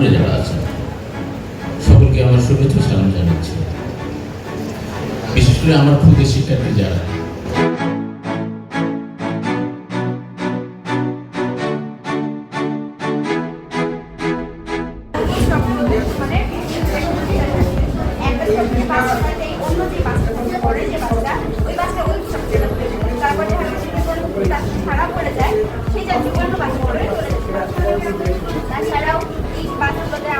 সামনে যারা আছেন সকলকে আমার শুভেচ্ছা সালাম জানাচ্ছি। বিশেষ করে আমার ক্ষুদে শিক্ষার্থী যারা। খারাপ হয়ে যায়, সেই জাতীয় অন্য করে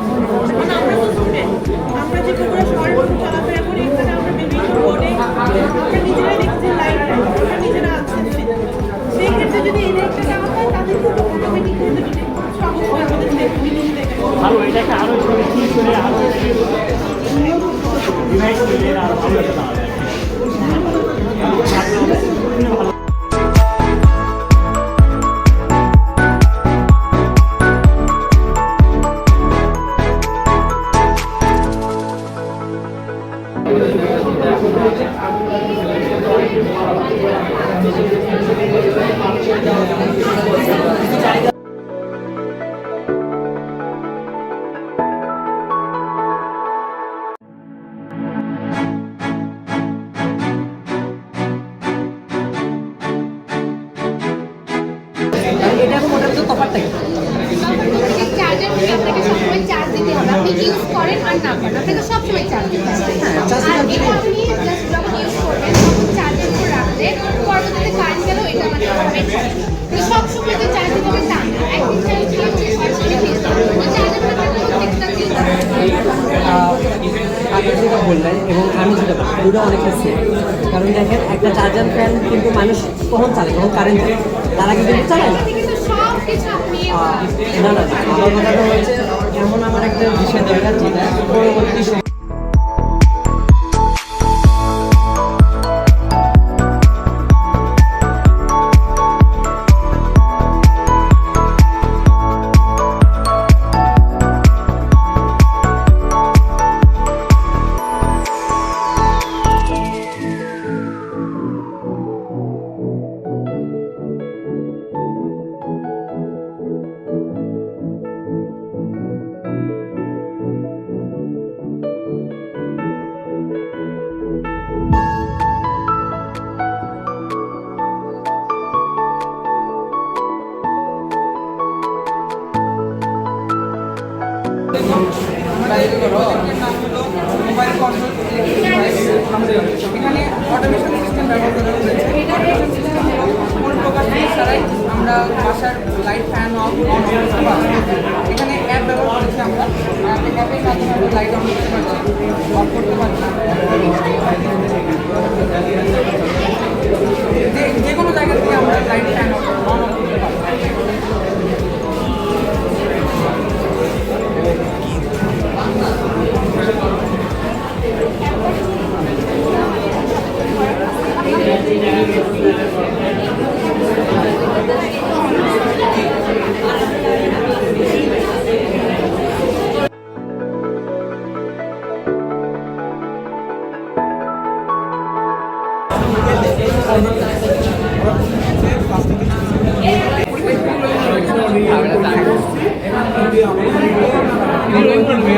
আমরা তো স্টুডেন্ট আমরা যে হবে। তো দিন আপনি যেটা বললেন এবং আমি যেটা বললাম দুটো অনেকটা সেম কারণ দেখেন একটা চার্জার ফ্যান কিন্তু মানুষ কখন চালায়? কখন কারেন্ট থাকে তার আগে কিন্তু চালায় না। না না আমার হচ্ছে এমন আমার একটা বিষয় দরকার যেটা পরবর্তী সময় এখানে অটোমেশন সিস্টেম ব্যবহার করা হয়েছে অটোমেশন ছাড়াই আমরা বাসার লাইট ফ্যান অফ করতে এখানে অ্যাপ ব্যবহার করেছি আমরা অ্যাপের আমরা লাইট অন করতে পারছি অফ করতে পারছি যে কোনো জায়গা থেকে আমরা লাইট ফ্যান অন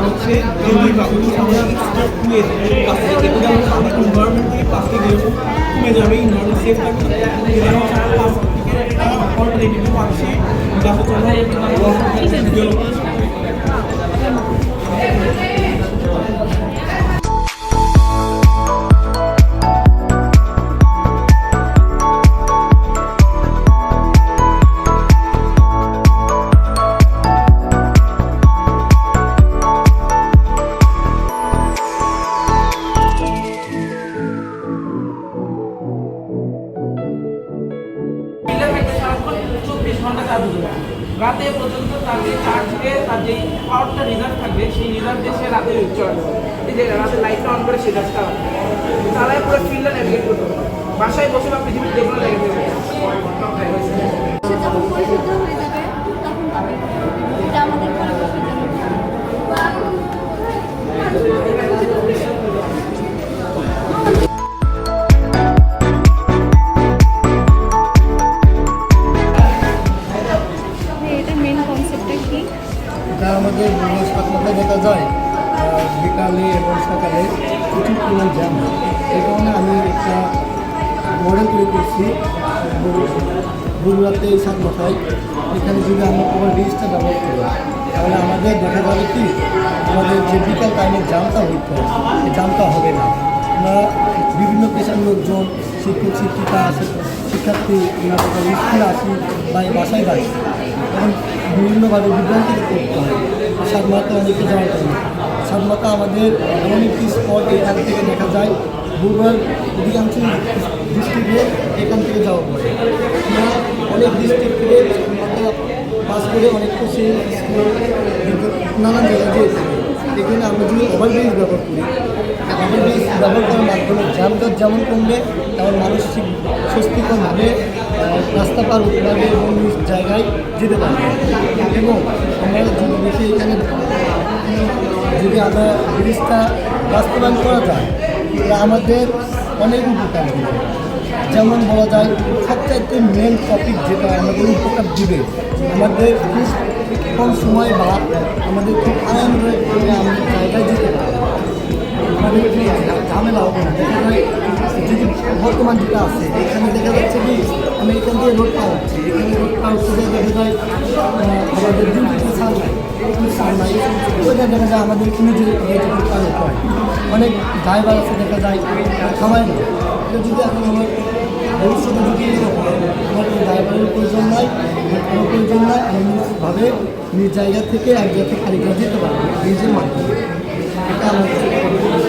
আর হচ্ছে দিল্লির বাবুটি আমাদের স্কুলের কাছে এবং আমাদের ইনভারনমেন্টের কাছে যেরকম কমে যাবে ইনভারনমেন্ট সেফ থাকবে এবং প্লাস্টিকের একটা অল্টারনেটিভ দিয়ে তার যে পাওয়ারটা রিজার্ভ থাকবে, সেই রিজার্ভ দিয়ে সে রাতে উচ্চ এই যে রাতে লাইটটা অন করে সে গাছটা চালায় পুরো ফিল্ডটা নেভিগেট করতে পারবে। বাসায় বসে বা পৃথিবীর যে কোনো জায়গায় দেখা যায় বিকালে এবং সকালে প্রচুর পরিমাণ জ্যাম হয়। এই কারণে আমি একটা মডেল তৈরি করছি গুজরাতে সাত মাথায়। এখানে যদি আমরা ওভার ব্রিজটা ব্যবহার করি, তাহলে আমাদের দেখা যাবে কি, আমাদের যে বিকাল টাইমের জামটা হইতো, এই জামটা হবে না। আমরা বিভিন্ন পেশার লোকজন, শিক্ষক, শিক্ষিকা আছে, শিক্ষার্থী স্কুলে আসি বা বাসায় বাড়ি এবং বিভিন্নভাবে বিভ্রান্তিতে করতে হয়। সাতমাতা অনেকে যাওয়ার জন্য। সাতমাতা আমাদের এমন একটি স্পট এখান থেকে দেখা যায়। ভূগোল অধিকাংশ ডিস্ট্রিক্টে এখান থেকে যাওয়া পড়ে। অনেক ডিস্ট্রিক্টে পাস করে অনেক খুশি নানান জায়গায় যেয়ে এখানে আমরা যদি ওভারব্রিজ ব্যবহার করি ব্যবহার করার মাধ্যমে যানজট যেমন কমবে, তেমন মানসিক স্বস্তিকরভাবে রাস্তা পার হতে পারবে এবং জায়গায় যেতে পারবে। এবং আমরা যদি দেখি এখানে, যদি আমরা ব্রিজটা বাস্তবায়ন করা যায়, তাহলে আমাদের অনেক উপকার যেমন বলা যায় সবচাইতে মেন টপিক যেটা আমাদের উপকার দিবে, আমাদের খুব কম সময় বা আমাদের খুব করে আমাদের জায়গায় যেতে পারি আমাদের ঝামেলা হবে না। দেখা যদি বর্তমান যেটা আছে, এখানে দেখা যাচ্ছে কি, আমি এখান থেকে রোড পার হচ্ছি। এখানে রোড পার হচ্ছে যে দেখা যায় আমাদের ডিউটিতে সার নাই সার নাই ওইটা দেখা যায় আমাদের নিজের রোড পার হয়। অনেক ড্রাইভার আছে দেখা যায় খাওয়ায় না। এটা যদি এখন আমার ভবিষ্যতে যদি আমার কোনো ড্রাইভারের প্রয়োজন নাই কোনো প্রয়োজন নাই, আমি নিজভাবে নিজ জায়গা থেকে এক জায়গা থেকে আরেক জায়গায় যেতে পারব, নিজের মাধ্যমে। এটা আমার